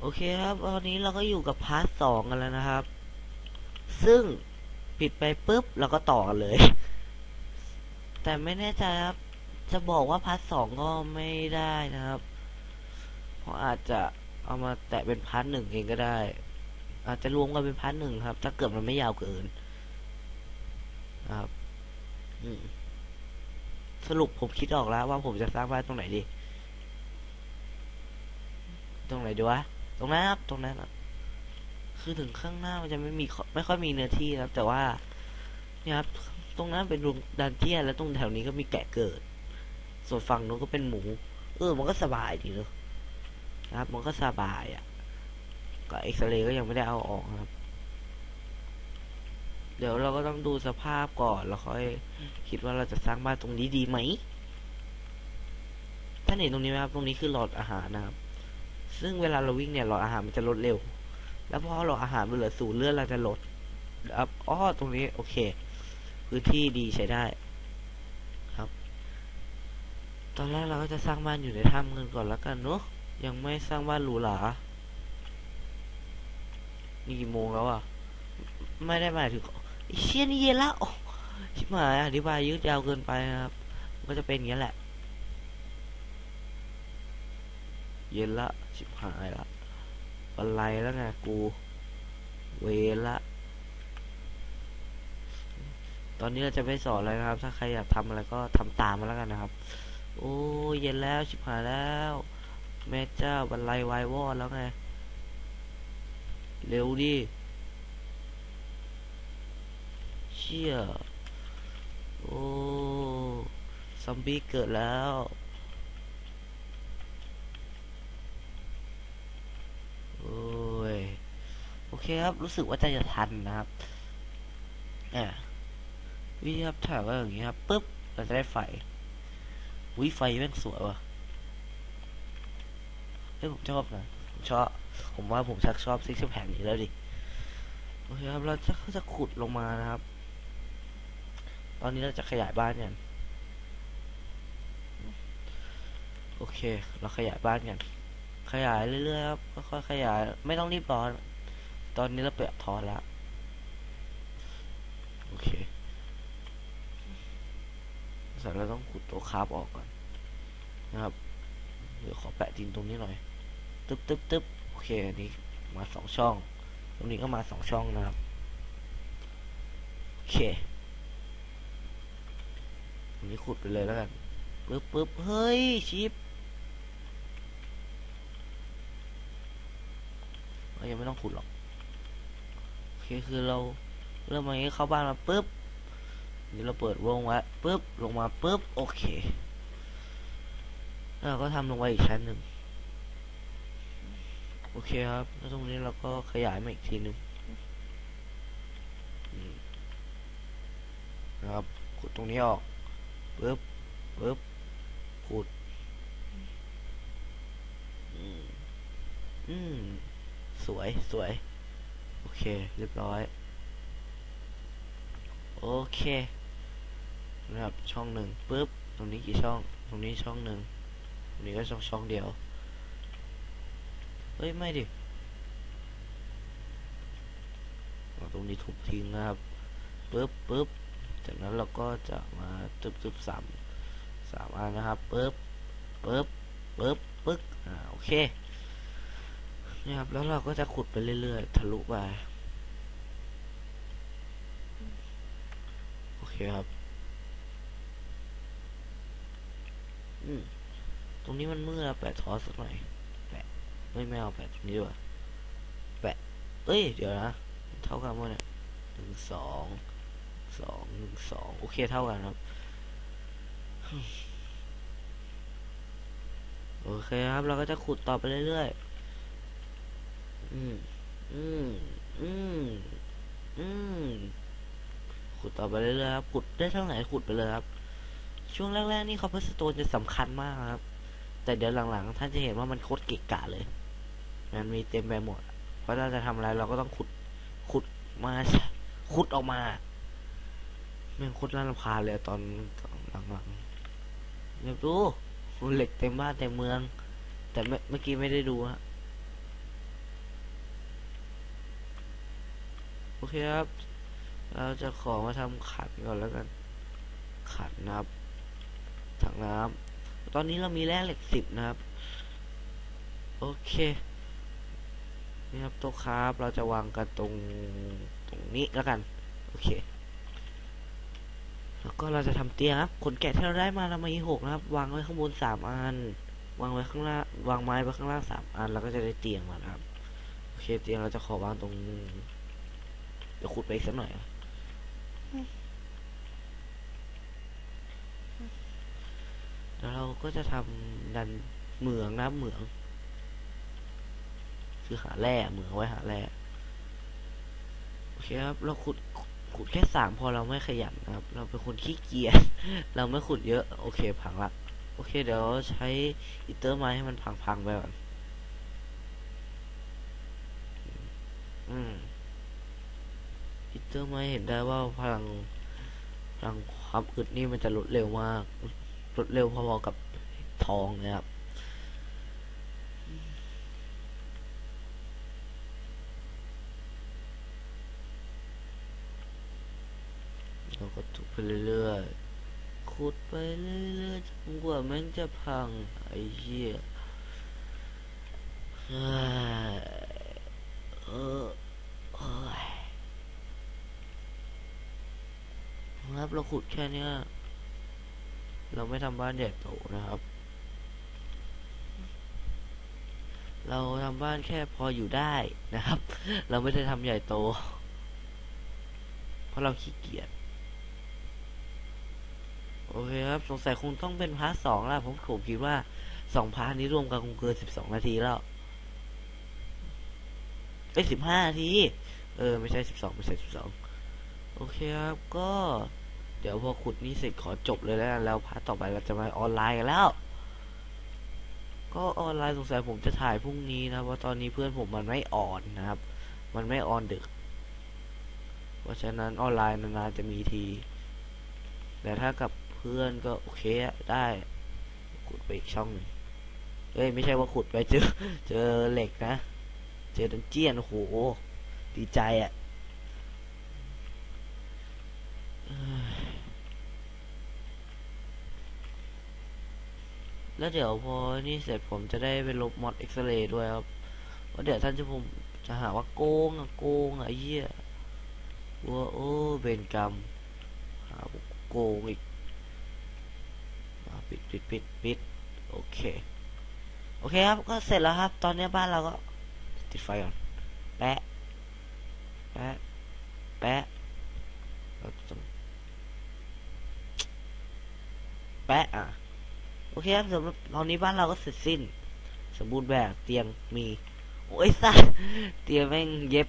โอเคครับตอนนี้เราก็อยู่กับพาร์ทสองกันแล้วนะครับ ซึ่งปิดไปปุ๊บเราก็ต่อกันเลย แต่ไม่แน่ใจครับ จะบอกว่าพาร์ทสองก็ไม่ได้นะครับ เพราะอาจจะเอามาแตะเป็นพาร์ทหนึ่งเองก็ได้ อาจจะรวมกันเป็นพาร์ทหนึ่งครับ ถ้าเกิดมันไม่ยาวเกินครับสรุปผมคิดออกแล้วว่าผมจะสร้างบ้านตรงไหนดี ตรงไหนดีวะ ตรงนั้นครับตรงนั้นครับคือถึงข้างหน้ามันจะไม่มีไม่ค่อยมีเนื้อที่นะครับ แต่ว่าเนี่ยครับตรงนั้นเป็นรูดันเจียนแล้วตรงแถวนี้ก็มีแกะเกิด ส่วนฝั่งนู้นก็เป็นหมู เออ มันก็สบายดีเนอะนะครับ มันก็สบายอะ่ะ ก็เอ็กซเรย์ก็ยังไม่ได้เอาออกครับ เดี๋ยวเราก็ต้องดูสภาพก่อนแล้วค่อยคิดว่าเราจะสร้างบ้านตรงนี้ดีไหมท่านเห็นตรงนี้ไหมครับ ตรงนี้คือหลอดอาหารนะครับ ซึ่งเวลาเราวิ่งเนี่ยหลอดอาหารมันจะลดเร็ว แล้วพอหลอดอาหารมันเหลือศูนย์เลือดเราจะลดครับอ๋อตรงนี้โอเค พื้นที่ดีใช้ได้ ครับ ตอนแรกเราก็จะสร้างบ้านอยู่ในถ้ำกันก่อนแล้วกันเนาะยังไม่สร้างบ้านหรูหรานี่กี่โมงแล้วอะ ไม่ได้หมายถึงเชี่ยนี่เย็นแล้วชิบหายอธิบายยืดยาวเกินไปนะครับ ก็จะเป็นอย่างนี้แหละ เย็นละชิบหายละอะไรแล้วไงกู เวรละ ตอนนี้เราจะไม่สอนอะไรนะครับ ถ้าใครอยากทำอะไรก็ทำตามมาแล้วกันนะครับ โอ้เย็นแล้วชิบหายแล้ว แม่เจ้าบรรลัยวายวอดแล้วไง เร็วดิเชี่ยโอ้ ซอมบี้เกิดแล้ว โอ้ย โอ เคครับ รู้สึกว่าจะจะทันนะครับอะวิธีครับถ่ายว่าอย่างนี้ครับปุ๊บเราจะได้ไฟวิไฟแม่งสวยว่ะเฮ้ยผมชอบนะผมชอบผมว่าผมชักชอบซิกซ์แพคนี้แล้วดิโอเคครับเราจะจะขุดลงมานะครับ ตอนนี้เราจะขยายบ้านกันโอเค เราขยายบ้านกัน ขยายเรื่อยๆครับค่อยๆขยาย ไม่ต้องรีบร้อน ตอนนี้เราเปิดทอนแล้วโอเคเสร็จเราต้องขุดตัวคาร์บออกก่อนนะครับเดี๋ยวขอแปะดินตรงนี้หน่อยตึ๊บตึ๊บตึ๊บโอเคอันนี้มาสองช่อง ตรงนี้ก็มาสองช่องนะครับโอเคตรงนี้ขุดไปเลยแล้วกันปึ๊บปึ๊บเฮ้ยชิปยังไม่ต้องขุดหรอก เคคือเราเริ่มมาอย่างนี้เข้าบ้านมาปึ๊บนี่เราเปิดวงไว้ปึ๊บลงมาปึ๊บโอเคแล้วเราก็ทำลงไปอีกชั้นหนึ่งโอเคครับแล้วตรงนี้เราก็ขยายมาอีกทีหนึ่งนะครับขุดตรงนี้ออกปึ๊บปึ๊บขุดอืมอืมสวยสวย เค เรียบร้อย โอเคนะครับช่องหนึ่งปึ๊บ ตรงนี้กี่ช่อง ตรงนี้ช่องหนึ่งตรงนี้ก็ช่องช่องเดียว เฮ้ย ไม่ดิตรงนี้ทุบทิ้งนะครับปึ๊บปึ๊บจากนั้นเราก็จะมาตึบตึบสามสามอันนะครับปึ๊บปึ๊บปึ๊บปึ๊บอ่าโอเค นี่ครับ แล้วเราก็จะขุดไปเรื่อยๆ ทะลุไป โอเคครับ อืม ตรงนี้มันมืดอแปะทอสักหน่อย แปะ ไม่ไม่เอาแปะตรงนี้ดีกว่า แปะ เอ้ย เดี๋ยวนะ เท่ากันหมดเนี่ยหนึ่งสอง สอง หนึ่งสอง โอเคเท่ากันครับโอเคครับ เราก็จะขุดต่อไปเรื่อยๆ อืมอืมอืมอืมขุดต่อไปเรื่อยๆครับขุดได้เท่าไหร่ขุดไปเลยครับ ช่วงแรกๆนี่คอปเปอร์สโตนจะสำคัญมากครับ แต่เดี๋ยวหลังๆ ท่านจะเห็นว่ามันโคตรเกะกะเลยมันมีเต็มไปหมด เพราะเราจะทำอะไรเราก็ต้องขุดขุดมาขุดออกมาแม่งโคตรน่ารำคาญเลยตอนหลังๆเดี๋ยวดูเหล็กเต็มบ้านเต็มเมือง แต่เมื่อเมื่อกี้ไม่ได้ดูฮะ โอเคครับ เราจะขอมาทำขันก่อนแล้วกัน ขันนะครับ ถังน้ำตอนนี้เรามีแร่เหล็กสิบนะครับ โอเค นี่ครับต๊ะครับ เราจะวางกันตรงตรงนี้แล้วกัน โอเค แล้วก็เราจะทำเตียงครับ ขนแกะที่เราได้มาเรามีหกนะครับ วางไว้ข้างบนสามอัน วางไว้ข้างล่าง วางไม้ไว้ข้างล่างสามอัน แล้วก็จะได้เตียงมานะครับ โอเค เตียงเราจะขอวางตรง เดี๋ยวขุดไปอีกสักหน่อย แล้วเราก็จะทำดันเหมืองนะเหมือง คือหาแร่เหมืองไว้หาแร่โอเคครับ เราขุดขุดแค่สามพอเราไม่ขยันนะครับ เราเป็นคนขี้เกียจ เราไม่ขุดเยอะ โอเค พังละ โอเค เดี๋ยวใช้อิเตอร์ไม้ให้มันพังๆไปก่อน อืม อิเตอร์ไม้เห็นได้ว่าพลังพลังความอึดนี่มันจะลดเร็วมากลดเร็วพอๆกับทองนะครับเราก็ทุบไปเรื่อยๆขุดไปเรื่อยๆจนกว่าแม่งจะพังไอ้เหี้ยเฮ้ยเออเฮ้ย ครับ เราขุดแค่นี้เราไม่ทำบ้านใหญ่โตนะครับ เราทำบ้านแค่พออยู่ได้นะครับ เราไม่ได้ทำใหญ่โต เพราะเราขี้เกียจโอเคครับ สงสัยคงต้องเป็นพาร์ทสองแล้วผมผมคิดว่าสองพาร์ทนี้รวมกันคงเกินสิบสองนาทีแล้วเอ้สิบห้านาที เออ ไม่ใช่สิบสองไม่ใช่สิบสองโอเคครับ ก็ เดี๋ยวพอขุดนี้เสร็จขอจบเลยแล้วกันแล้วพาร์ทต่อไปเราจะมาออนไลน์กันแล้ว ก็ออนไลน์สงสัยผมจะถ่ายพรุ่งนี้นะเพราะตอนนี้เพื่อนผมมันไม่ออนนะครับ มันไม่ออนดึก เพราะฉะนั้นออนไลน์นานๆจะมีที แต่ถ้ากับเพื่อนก็โอเคได้ขุดไปอีกช่องหนึ่งเอ้ยไม่ใช่ว่าขุดไปเจอ เจอเหล็กนะ เจอดันเจียนโหดีใจอะเแล้วเดี๋ยวพอนี่เสร็จผมจะได้ไปลบมอดเอ็กซเรย์ด้วยครับเพราะเดี๋ยวท่านจะผมจะหาว่าโกงอะโกงอะเหี้ยว่าโอ้เบนกรรมหาโกงอีกอ่าปิดปิดปิดปิดโอเคโอเคครับก็เสร็จแล้วครับ ตอนนี้บ้านเราก็ติดไฟก่อนแปะแปะแปะแปะอะ เคครับสำหรับตอนนี้บ้านเราก็เสร็จสิ้น สมบูรณ์แบบเตียงมี โอ้ยสัสเตียงแม่งเย็บ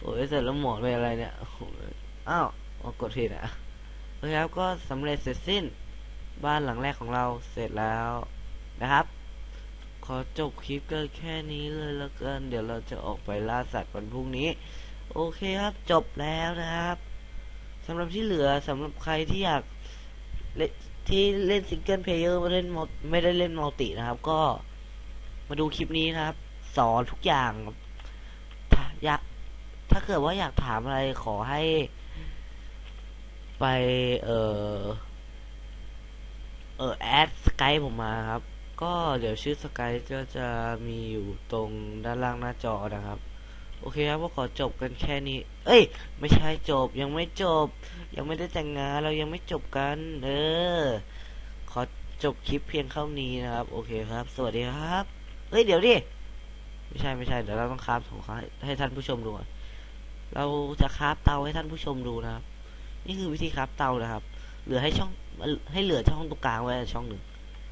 โอ้ยเสร็จแล้วหมอนไปอะไรเนี่ยอ้าวอ๋อกดผิดอะโอเคครับก็สำเร็จเสร็จสิ้น บ้านหลังแรกของเราเสร็จแล้วนะครับ ขอจบคลิปก็แค่นี้เลยแล้วกัน เดี๋ยวเราจะออกไปล่าสัตว์วันพรุ่งนี้ โอเคครับจบแล้วนะครับสำหรับที่เหลือสำหรับใครที่อยากเล่น ที่เล่นซิงเกิลเพลเยอร์ไม่เล่นไม่ได้เล่นมัลตินะครับ ก็มาดูคลิปนี้นะครับ สอนทุกอย่างอยากถ้าเกิดว่าอยากถามอะไรขอให้ ไป เออเออแอดสกายผมมาครับ ก็เดี๋ยวชื่อสกายก็จะมีอยู่ตรงด้านล่างหน้าจอนะครับ โอเคครับก็ขอจบกันแค่นี้ เอ้ย ไม่ใช่จบยังไม่จบ ยังไม่ได้แต่งงานเรายังไม่จบกันเออขอจบคลิปเพียงเท่านี้นะครับ โอเคครับ สวัสดีครับเอ้ยเดี๋ยวดิไม่ใช่ไม่ใช่เดี๋ยวเราต้องคราฟของให้ท่านผู้ชมดูก่อนเราจะคราฟเตาให้ท่านผู้ชมดูนะครับ นี่คือวิธีคราฟเตานะครับ เหลือให้ช่องให้เหลือช่องตรงกลางไว้ช่องหนึ่ง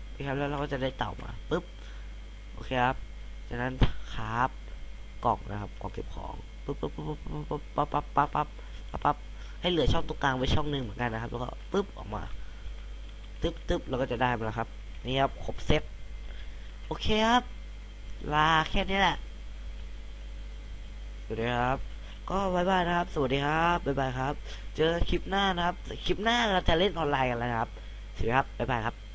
โอเคครับแล้วเราก็จะได้เต่ามาปุ๊บโอเคครับจากนั้นคราฟ กล่องนะครับกล่องเก็บของปุ๊บปุ๊บปุ๊บปุ๊บปั๊บปั๊บปั๊บปั๊บปั๊บปั๊บให้เหลือช่องตรงกลางไว้ช่องหนึ่งเหมือนกันนะครับ แล้วก็ปุ๊บออกมาตึ๊บตึ๊บเราก็จะได้มาแล้วครับ นี่ครับครบเซตโอเคครับ ลาแค่นี้แหละสวัสดีครับ ก็บายบายนะครับ สวัสดีครับบ๊ายบายครับ เจอคลิปหน้านะครับ คลิปหน้าเราจะเล่นออนไลน์กันแล้วนะครับสวัสดีครับบ๊ายบายครับ